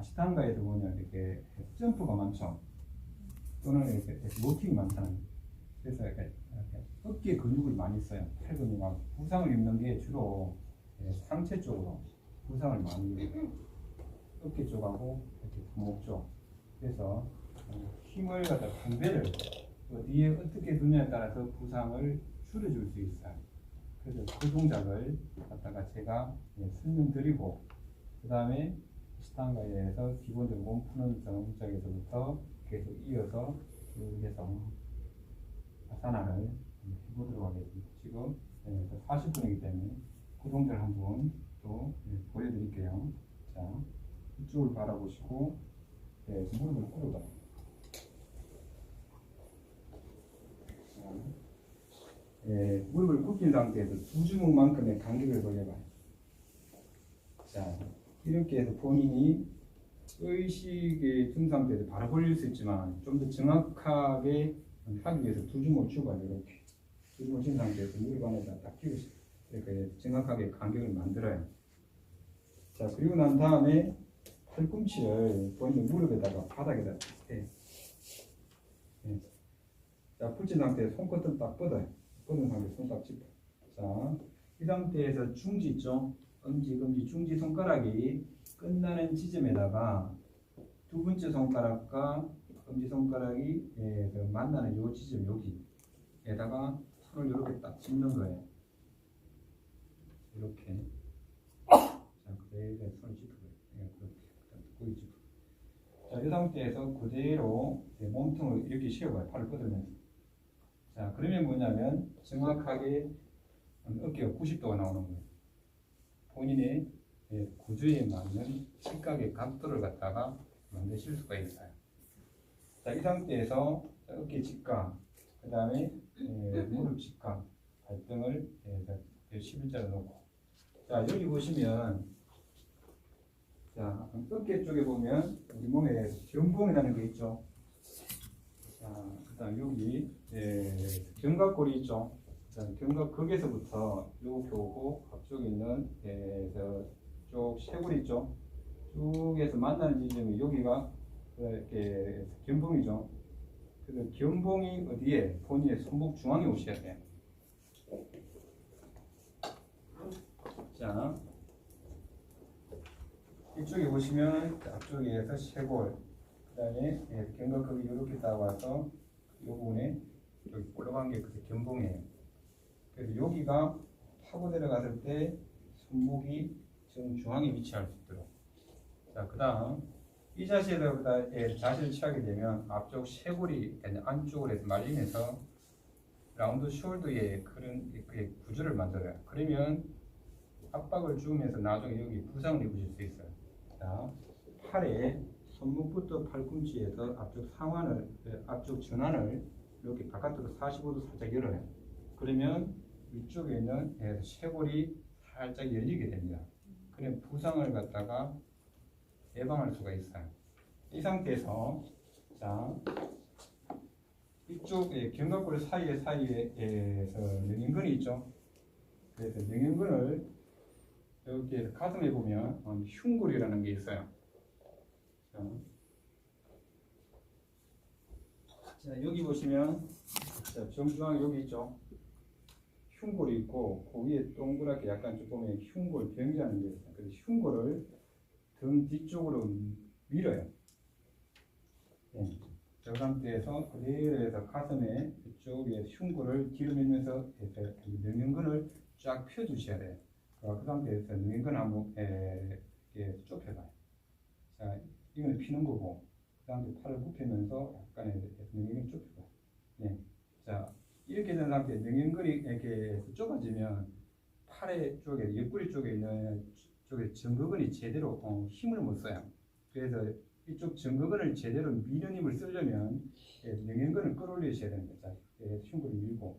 아시탄가에도 보면 이렇게 점프가 많죠. 또는 이렇게 워킹이 많잖아요. 그래서 이렇게, 이렇게 어깨 근육을 많이 써요. 팔 근육하고 부상을 입는 게 주로 예, 상체 쪽으로 부상을 많이 입어요. 어깨 쪽하고 이렇게 구목 쪽. 그래서 어, 힘을 갖다 분배를 어디에 어떻게 두냐에 따라서 부상을 줄여줄 수 있어요. 그래서 그 동작을 갖다가 제가 예, 설명드리고 그 다음에 시탄가에서 기본적으로 몸 푸는 동작에서부터 계속 이어서 쭉 해서 아사나를 해보도록 하겠습니다. 지금 예, 40분이기 때문에 그 동작을 한번 또 예, 보여드릴게요. 자, 이쪽을 바라보시고 예, 무릎을 꿇어봐. 자, 예, 무릎을 굽힌 상태에서 두 주먹만큼의 간격을 벌려봐요. 자, 이렇게 해서 본인이 의식의 든 상태에서 바로 벌릴 수 있지만 좀 더 정확하게 하기 위해서 두 주먹 주고 이렇게 두 주먹 쥔 상태에서 안에다 딱 끼고 이렇게 정확하게 간격을 만들어요. 자, 그리고 난 다음에 팔꿈치를 본인 무릎에다가 바닥에다 대. 네. 자, 풀친 상태에 손끝은 딱 뻗어요. 뻗은 상태에 손 딱 짚어. 자, 이 상태에서 중지 있죠? 엄지, 금지, 중지 손가락이 끝나는 지점에다가 두 번째 손가락과 엄지 손가락이 예, 그 만나는 요 지점 여기에다가 손을 이렇게 딱 짚는 거예요. 이렇게. 자, 그대로 손을 짚어요. 예, 그렇게. 거기 짚어. 자, 이 상태에서 그대로 예, 몸통을 이렇게 씌워봐요. 팔을 뻗으면서. 자, 그러면 뭐냐면 정확하게 어깨가 90도가 나오는 거예요. 본인의 예, 구조에 맞는 직각의 각도를 갖다가 만드실 수가 있어요. 자, 이 상태에서 어깨 직각, 그 다음에 예, 무릎 직각, 발등을 예, 자, 11자로 놓고. 자, 여기 보시면, 자, 어깨 쪽에 보면 우리 몸에 견봉이라는 게 있죠. 자, 그 다음 여기 예, 견갑골이 있죠. 자, 견갑 거기에서부터 이렇게 오고 앞쪽에 있는 예, 저쪽 쇄골 있죠. 쭉에서 만나는 지점이 여기가 이렇게 견봉이죠. 그래서 견봉이 어디에 본인의 손목 중앙에 오셔야 돼요. 자, 이쪽에 보시면 앞쪽에서 쇄골, 그다음에 예, 견갑골이 이렇게 따와서 이 부분에 여기 올라간 게그 견봉이에요. 그래서 여기가 파고 내려갔을 때 손목이 정중앙에 위치할 수 있도록. 자, 그 다음 이 자세로보다 예, 자세를 취하게 되면 앞쪽 쇄골이 안쪽으로 해서 말리면서 라운드 숄더의 그런 그 구조를 만들어요. 그러면 압박을 주면서 나중에 여기 부상을 입으실 수 있어요. 자, 팔에 손목부터 팔꿈치에서 앞쪽 상완을 예, 앞쪽 전환을 이렇게 바깥으로 45도 살짝 열어요. 그러면 위쪽에 있는 예, 쇄골이 살짝 열리게 됩니다. 그럼 부상을 갖다가 예방할 수가 있어요. 이 상태에서 자 이쪽 예, 견갑골 사이에 사이에서 명인근이 있죠. 그래서 명인근을 여기 가슴에 보면 어, 흉골이라는 게 있어요. 자, 자 여기 보시면 자, 정중앙 여기 있죠. 흉골이 있고 그 위에 동그랗게 약간 좀 보면 흉골 병이라는 게 있어요. 그래서 흉골을 등 뒤쪽으로 밀어요. 예. 저 상태에서 그대로 해서 가슴에 이쪽에 흉골을 뒤로 밀면서 능연근을 쫙 펴주셔야 돼요. 어, 그 상태에서 능연근 한번 에, 이렇게 좁혀봐요. 자, 이거는 피는 거고 그 다음에 팔을 굽히면서 약간의 능연근 좁혀봐요. 된 상태에 능연근이 이렇게 좁아지면 팔의 쪽에 옆구리 쪽에 있는 쪽에 전극근이 제대로 어, 힘을 못 써요. 그래서 이쪽 전극근을 제대로 미는 힘을 쓰려면 예, 능연근을 끌어올리셔야 됩니다. 자, 예, 흉근을 밀고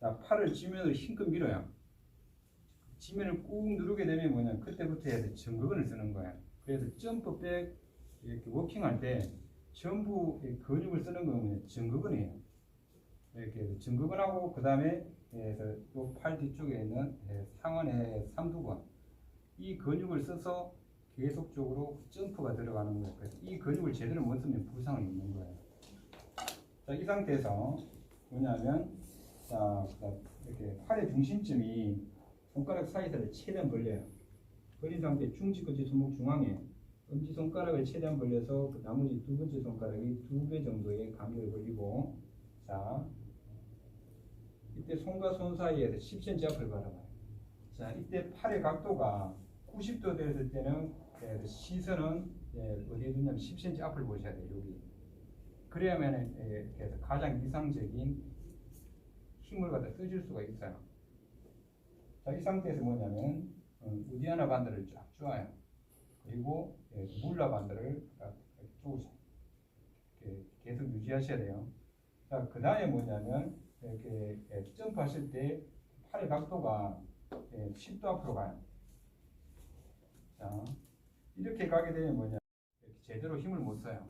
자, 팔을 지면으로 힘껏 밀어요. 지면을 꾹 누르게 되면 뭐냐 그때부터 해서 전극근을 쓰는 거예요. 그래서 점프백 이렇게 워킹할 때 전부 이 근육을 쓰는 건 전극근이에요. 이렇게 전극근하고 그 다음에 팔 뒤쪽에 있는 예, 상완의 삼두근 이 근육을 써서 계속적으로 점프가 들어가는 거예요. 그래서 이 근육을 제대로 못 쓰면 부상을 입는 거예요. 자, 이 상태에서 뭐냐면 자, 이렇게 팔의 중심점이 손가락 사이사이를 최대한 벌려요. 벌린 상태 중지끝이 손목 중앙에 엄지 손가락을 최대한 벌려서 그 나머지 두 번째 손가락이 두 배 정도의 간격을 벌리고 자 이때 손과 손 사이에서 10cm 앞을 바라봐요. 자 이때 팔의 각도가 90도 됐을 때는 예, 시선은 예, 어디에 두냐면 10cm 앞을 보셔야 돼요. 여기. 그래야면 예, 가장 이상적인 힘을 갖다 써줄 수가 있어요. 자, 이 상태에서 뭐냐면 어, 우디아나 반드를 쫙 쪼아요. 그리고 예, 물라 반드를 쪼으세요. 계속 유지하셔야 돼요. 자, 그 다음에 뭐냐면 이렇게 예, 점프하실 때 팔의 각도가 예, 10도 앞으로 가요. 자, 이렇게 가게 되면 뭐냐 이렇게 제대로 힘을 못 써요.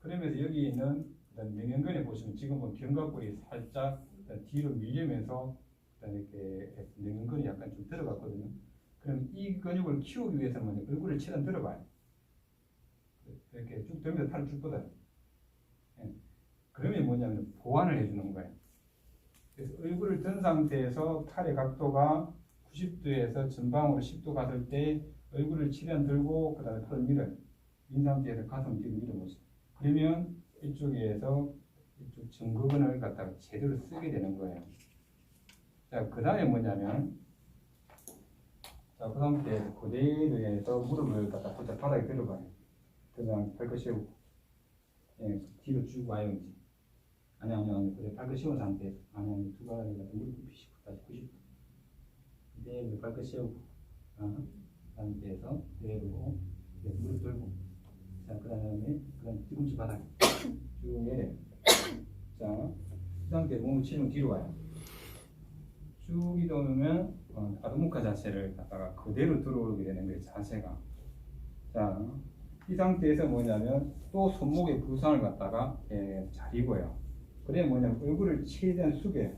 그러면서 여기 있는 명연근에 보시면 지금은 견갑골이 살짝 뒤로 밀리면서 이렇게 명연근이 약간 좀 들어갔거든요. 그럼 이 근육을 키우기 위해서는 얼굴을 최대한 들어봐요. 이렇게 쭉 들면서 팔을 쭉 뻗어요. 예. 그러면 뭐냐면 보완을 해주는 거예요. 얼굴을 든 상태에서 팔의 각도가 90도에서 전방으로 10도 갔을 때 얼굴을 최대한 들고 그 다음에 팔을 밀어요. 민 상태에서 가슴 뒤로 밀어보세요. 그러면 이쪽에서 이쪽 증거근을 갖다가 제대로 쓰게 되는 거예요. 자, 그 다음에 뭐냐면, 자, 그 상태에서 그대로에서 무릎을 갖다 바닥에 들어가요. 그냥 발끝 세우고, 예, 뒤로 쭉 와요, 이제. 아니, 아니, 아니, 그래, 발끝 세운 상태에서. 아니, 아니, 두 갖다 무릎 굽히시고, 다시 90도. 그대로 발끝 세우고, 아, 상태에서 그대로 무릎 들고, 자, 그 다음에, 그 다음에 뒤꿈치 바닥 쭉 내려요. 자, 이 상태 몸을 치면 뒤로 와요. 쭉 이동하면 어, 아두무카 자세를 갖다가 그대로 들어오게 되는 거예요, 자세가. 자, 이 상태에서 뭐냐면 또 손목의 부상을 갖다가 예, 잘 입어요. 그래 뭐냐면 얼굴을 최대한 숙여요.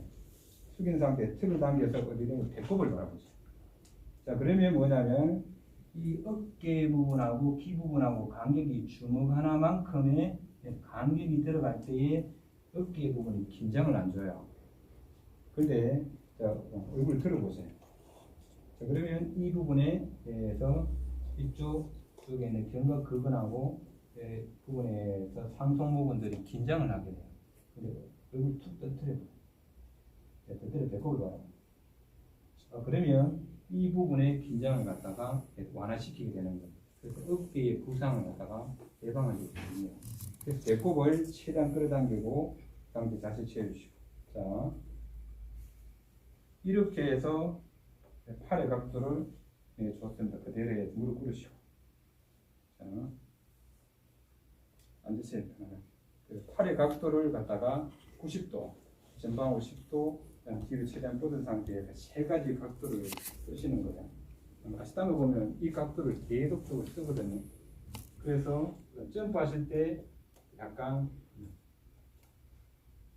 숙인 상태에 틀을 당겨서 어디든 배꼽을 바라보죠. 자, 그러면 뭐냐면 이 어깨 부분하고 귀 부분하고 간격이 주먹 하나만큼의 간격이 들어갈 때에 어깨 부분이 긴장을 안 줘요. 근데 자, 어, 얼굴 들어보세요. 자, 그러면 이 부분에 대해서 이쪽 쪽에 있는 견갑 근근하고 예, 부분에서 상속 부분들이 긴장을 하게 돼요. 근데 얼굴 툭 떠뜨려. 네, 떠뜨려 배꼽을 봐요. 어, 그러면 이 부분의 긴장을 갖다가 완화시키게 되는 거예요. 그래서 어깨의 부상을 갖다가 예방할 수 있거든요. 그래서 배꼽을 최대한 끌어당기고 상태 자세 취해주시고 자 이렇게 해서 팔의 각도를 네, 좋습니다. 그대로 해 무릎 꿇으시고 자 앉으세요. 편하게. 그래서 팔의 각도를 갖다가 90도 전방 50도 그다음 뒤로 최대한 뻗은 상태에서 세 가지 각도를 쓰시는 거예요. 아시다가 보면 이 각도를 계속적으로 쓰거든요. 그래서 점프하실 때 약간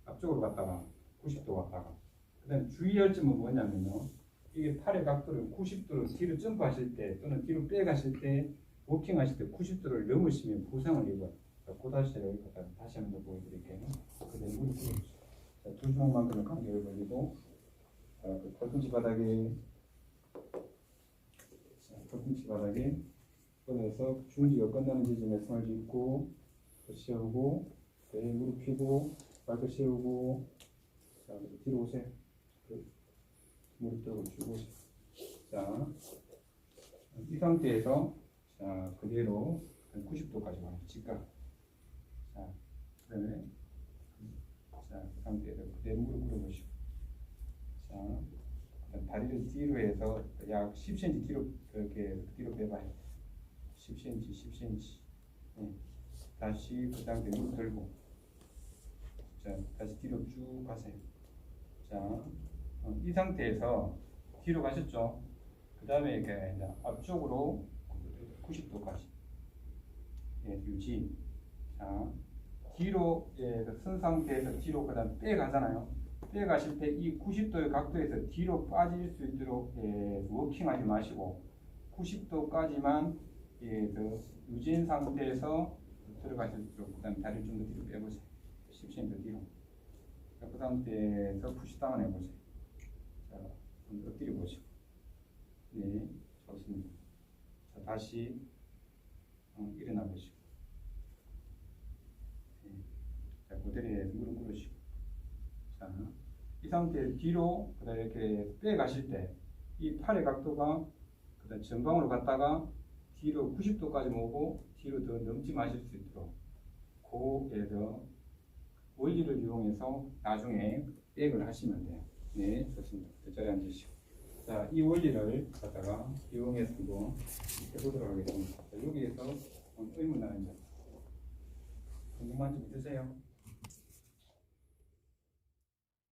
앞쪽으로 갔다가 90도 갔다가 그 다음 주의할 점은 뭐냐면요. 이게 팔의 각도를 90도로 뒤로 점프하실 때 또는 뒤로 빼가실 때 워킹하실 때 90도를 넘으시면 부상을 입어요. 자, 그 다시를 여기 갖다 다시 한번 더 보여드릴게요. 꿇어주세요. 자, 두 주먹만큼의 간격을 벌리고 자, 그 팔꿈치 바닥에 자, 팔꿈치 바닥에 꺼내서 중지가 끝나는 지점에 손을 짚고 또 세우고 네, 무릎 펴고 발끝 세우고 자 뒤로 오세요 그, 무릎 들고 쭉 오세요 자 이 상태에서 자 그대로 한 90도까지 와요 직각 자 그 다음에 자그 상태에서 그대로 무릎 꿇어보시고 자 다리를 뒤로 해서 약 10cm 뒤로 이렇게 뒤로 빼봐요 10cm 10cm 네. 다시 그 상태 무릎 들고 자 다시 뒤로 쭉 가세요 자, 어, 이 상태에서 뒤로 가셨죠? 그 다음에 이렇게 앞쪽으로 90도까지 예, 유지. 자, 뒤로 예, 그선 상태에서 뒤로 그다음 빼 가잖아요. 빼 가실 때 이 90도의 각도에서 뒤로 빠질 수 있도록 예, 워킹하지 마시고 90도까지만 예, 더 유진 상태에서 들어가실수록 그다음 다리를 좀더 뒤로 빼보세요. 10cm 더 뒤로. 자, 그 상태에서 푸시다운 해보세요. 자, 엎드려 보시고. 네, 좋습니다. 자, 다시 어, 일어나 보시고. 네. 자, 고대리에 무릎 꿇으시고. 자, 이 상태 뒤로 그다음 이렇게 빼 가실 때 이 팔의 각도가 그다음 전방으로 갔다가 뒤로 90도까지 모으고 뒤로 더 넘지 마실 수 있도록 고에서 원리를 이용해서 나중에 백을 하시면 돼요. 네, 좋습니다. 그 자리에 앉으시고. 자, 이 원리를 갖다가 이용해서 한번 해보도록 하겠습니다. 자, 여기에서 의문 나는 점. 궁금한 점 있으세요?